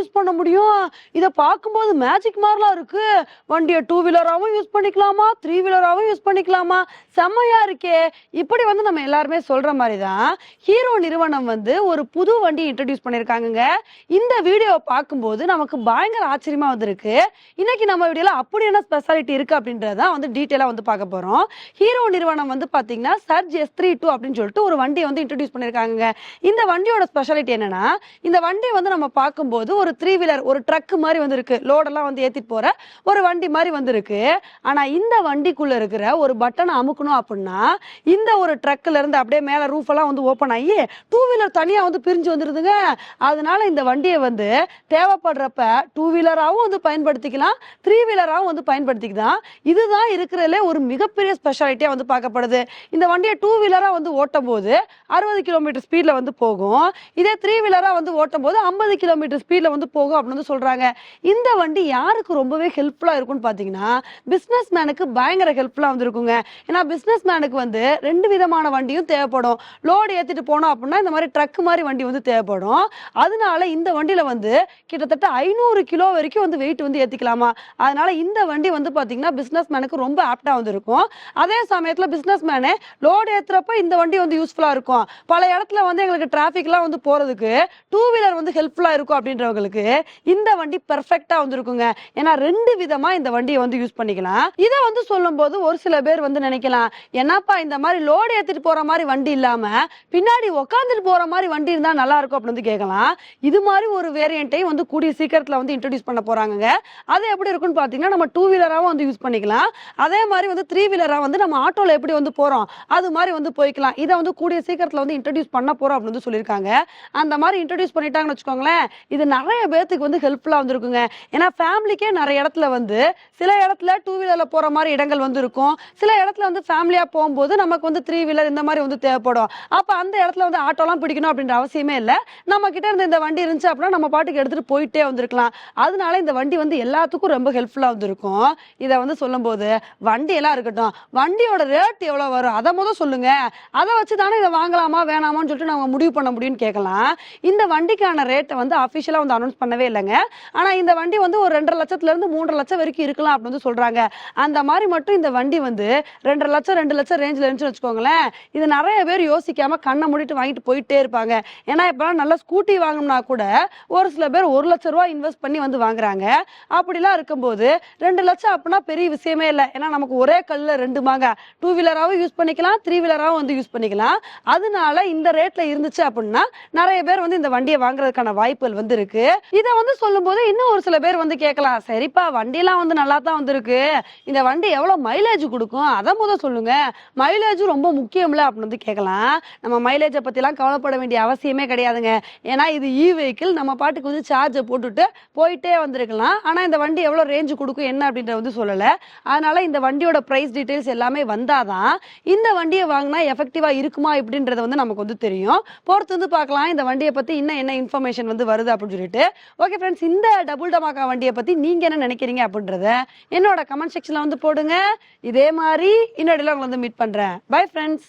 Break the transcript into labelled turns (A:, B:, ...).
A: Use பண்ண முடியும்? இதை பார்க்கும்போது மேஜிக் மாதிரிலாம் இருக்கு. வண்டியை டூ வீலராகவும் யூஸ் பண்ணிக்கலாமா? த்ரீ வீலராகவும் யூஸ் பண்ணிக்கலாமா? செம்மையா இருக்கே. இப்படி வந்து நம்ம எல்லாருமே சொல்ற மாதிரி தான் ஹீரோ நிறுவனம் வந்து ஒரு புது வண்டி இன்ட்ரடியூஸ் பண்ணியிருக்காங்கங்க இந்த வீடியோவை பார்க்கும்போது நமக்கு பயங்கர ஆச்சரியமா வந்திருக்கு. இன்னைக்கு நம்ம வீடியோல அப்படி என்ன ஸ்பெஷாலிட்டி இருக்கு அப்படின்றத வந்து டீட்டெயிலாக வந்து பார்க்க போறோம். ஹீரோ நிறுவனம் வந்து பாத்தீங்கன்னா சர்ஜ் எஸ் த்ரீ டூ அப்படின்னு சொல்லிட்டு ஒரு வண்டியை வந்து இன்ட்ரடியூஸ் பண்ணியிருக்காங்க இந்த வண்டியோட ஸ்பெஷாலிட்டி என்னன்னா இந்த வண்டி வந்து நம்ம பார்க்கும்போது ஒரு த்ரீ வீலர் ஒரு ட்ரக் மாதிரி வந்துருக்கு. லோடெல்லாம் வந்து ஏற்றிட்டு போகிற ஒரு வண்டி மாதிரி வந்திருக்கு. ஆனால் இந்த வண்டிக்குள்ளே இருக்கிற ஒரு பட்டனை அமுக்கணும் அப்படின்னா இந்த ஒரு ட்ரக்கிலேருந்து அப்படியே மேலே ரூஃப் எல்லாம் வந்து ஓப்பன் ஆகி டூ வீலர் தனியாக வந்து பிரிஞ்சு வந்துருதுங்க. அதனால இந்த வண்டியை வந்து தேவைப்படுறப்ப டூ வீலராகவும் வந்து பயன்படுத்திக்கலாம் த்ரீ வீலராகவும் வந்து பயன்படுத்திக்கலாம். இதுதான் இருக்கிறதுல ஒரு மிகப்பெரிய ஸ்பெஷாலிட்டியாக வந்து பார்க்கப்படுது. இந்த வண்டியை டூ வீலராக வந்து ஓட்டும் போது அறுபது கிலோமீட்டர் ஸ்பீடில் வந்து போகும். இதே த்ரீ வீலராக வந்து ஓட்டும் போது ஐம்பது கிலோமீட்டர் ஸ்பீடில் வந்து போகும். அப்படின்னு வந்து சொல்றாங்க. இந்த வண்டி யாருக்கு ரொம்பவே ஹெல்ப்ஃபுல்லா இருக்கும்னு பாத்தீங்கன்னா பிசினஸ் மேனுக்கு பயங்கர ஹெல்ப்ஃபுல்லா வந்திருக்குங்க. ஏன்னா பிசினஸ் மேனுக்கு வந்து ரெண்டு விதமான வண்டியும் தேவைப்படும். லோடு ஏத்திட்டு போனோம் அப்படின்னா இந்த மாதிரி ட்ரக் மாதிரி வண்டி வந்து தேவைப்படும். அதனால இந்த வண்டியில வந்து கிட்டத்தட்ட ஐநூறு கிலோ வரைக்கும் வந்து வெயிட் வந்து ஏத்திக்கலாமா? அதனால இந்த வண்டி வந்து பாத்தீங்கன்னா பிசினஸ் மேனுக்கு ரொம்ப ஆப்டா வந்து இருக்கும் அதே சமயத்துல பிசினஸ் மேனு லோடு ஏத்துறப்ப இந்த வண்டி வந்து யூஸ்ஃபுல்லா இருக்கும். பல இடத்துல வந்து எங்களுக்கு டிராஃபிக்லாம் வந்து போறதுக்கு டூ வீலர் வந்து ஹெல்ப்ஃபுல்லா இருக்கும் அப்படின்றவங்களுக்கு இந்த வண்டி பெர்ஃபெக்டா வந்திருக்குங்க. ஏன்னா ரெண்டு விதமா இந்த வண்டியை வந்து யூஸ் பண்ணிக்கலாம். இதை வந்து சொல்லும்போது ஒரு சில பேர் வந்து நினைக்கலாம் என்னப்பா இந்த மாதிரி லோடு ஏத்திட்டு போற மாதிரி வண்டி இல்லாம பின்னாடி உட்காந்துட்டு போற மாதிரி வண்டி இருந்தா நல்லா இருக்கும் அப்படின்னு வந்து கேட்கலாம். இது மாதிரி ஒரு வேரியண்ட்டையும் வந்து கூடிய சீக்கிரத்துல வந்து இன்ட்ரடியூஸ் பண்ண போறாங்க அது எப்படி இருக்குன்னு பாத்தீங்கன்னா நம்ம டூ வீலராவும் வந்து யூஸ் பண்ணிக்கலாம். அதே மாதிரி வந்து த்ரீ வீலரா வந்து நம்ம ஆட்டோல எப்படி வந்து போறோம் அது மாதிரி வந்து போய்க்கலாம். இதை வந்து கூடிய சீக்கிரத்துல வந்து இன்ட்ரடியூஸ் பண்ண போறோம் அப்படின்னு சொல்லியிருக்காங்க. அந்த மாதிரி இன்ட்ரடியூஸ் பண்ணிட்டாங்கன்னு வச்சுக்கோங்களேன் இது நிறைய பேர் பேர்த்துக்கு வந்து ஹெல்ப்ஃபுல்லாக வந்துருக்குங்க. ஏன்னா ஃபேமிலிக்கே நிறைய இடத்துல வந்து சில இடத்துல டூ வீலரில் போகிற மாதிரி இடங்கள் வந்து இருக்கும். சில இடத்துல வந்து ஃபேமிலியாக போகும்போது நமக்கு வந்து த்ரீ வீலர் இந்த மாதிரி வந்து தேவைப்படும். அப்போ அந்த இடத்துல வந்து ஆட்டோலாம் பிடிக்கணும் அப்படின்ற அவசியமே இல்லை. நம்ம கிட்ட இருந்து இந்த வண்டி இருந்துச்சு அப்படின்னா நம்ம பாட்டுக்கு எடுத்துகிட்டு போயிட்டே வந்திருக்கலாம். அதனால இந்த வண்டி வந்து எல்லாத்துக்கும் ரொம்ப ஹெல்ப்ஃபுல்லாக வந்திருக்கும். இதை வந்து சொல்லும்போது வண்டியெல்லாம் இருக்கட்டும் வண்டியோட ரேட் எவ்வளோ வரும்? அதை முதல் சொல்லுங்க. அதை வச்சு தானே இதை வாங்கலாமா வேணாமான்னு சொல்லிட்டு நம்ம முடிவு பண்ண முடியும்னு கேட்கலாம். இந்த வண்டிக்கான ரேட்டை வந்து அஃபிஷியலாக வந்து அனௌன்ஸ் பண்ணவே இல்லைங்க. ஆனா இந்த வண்டி வந்து ஒரு ரெண்டரை லட்சத்துல இருந்து மூன்றரை லட்சம் வரைக்கும் இருக்கலாம் அப்படின்னு வந்து சொல்றாங்க. அந்த மாதிரி மட்டும் இந்த வண்டி வந்து ரெண்டரை லட்சம் ரெண்டு லட்சம் ரேஞ்சில் இருந்துச்சுன்னு வச்சுக்கோங்களேன் இது நிறைய பேர் யோசிக்காம கண்ணை மூடிட்டு வாங்கிட்டு போயிட்டே இருப்பாங்க. ஏன்னா இப்பெல்லாம் நல்ல ஸ்கூட்டி வாங்கணும்னா கூட ஒரு சில பேர் ஒரு லட்ச ரூபா இன்வெஸ்ட் பண்ணி வந்து வாங்குறாங்க. அப்படிலாம் இருக்கும்போது ரெண்டு லட்சம் அப்படின்னா பெரிய விஷயமே இல்லை. ஏன்னா நமக்கு ஒரே கல்லில் ரெண்டு மாங்க. டூ வீலராகவும் யூஸ் பண்ணிக்கலாம் த்ரீ வீலராகவும் வந்து யூஸ் பண்ணிக்கலாம். அதனால இந்த ரேட்டில் இருந்துச்சு அப்படின்னா நிறைய பேர் வந்து இந்த வண்டியை வாங்குறதுக்கான வாய்ப்புகள் வந்து இருக்கு. இதை வந்து சொல்லும்போது இன்னும் ஒரு சில பேர் வந்து கேட்கலாம் சரிப்பா வண்டியெல்லாம் வந்து நல்லா தான் வந்திருக்கு. இந்த வண்டி எவ்வளோ மைலேஜ் கொடுக்கும்? அதை முத சொல்லுங்க. மைலேஜ் ரொம்ப முக்கியம்ல அப்படின்னு வந்து கேட்கலாம். நம்ம மைலேஜை பற்றிலாம் கவலைப்பட வேண்டிய அவசியமே கிடையாதுங்க. ஏன்னா இது இ வெஹிக்கிள் நம்ம பாட்டுக்கு வந்து சார்ஜை போட்டுட்டு போயிட்டே வந்திருக்கலாம். ஆனால் இந்த வண்டி எவ்வளோ ரேஞ்சு கொடுக்கும் என்ன அப்படின்றத வந்து சொல்லலை. அதனால இந்த வண்டியோட ப்ரைஸ் டீட்டெயில்ஸ் எல்லாமே வந்தாதான் இந்த வண்டியை வாங்கினா எஃபெக்டிவாக இருக்குமா இப்படின்றத வந்து நமக்கு வந்து தெரியும். பொறுத்து வந்து பார்க்கலாம். இந்த வண்டியை பற்றி இன்னும் என்ன இன்ஃபர்மேஷன் வந்து வருது அப்படின்னு சொல்லிட்டு ஓகே ஃப்ரெண்ட்ஸ் இந்த டபுள் டமாக்கா வண்டியை பத்தி நீங்க என்ன நினைக்கிறீங்க அப்படின்றத என்னோட கமெண்ட் செக்ஷனில் வந்து போடுங்க. இதே மாதிரி இன்னொடையில் உங்களை வந்து மீட் பண்றேன். Bye friends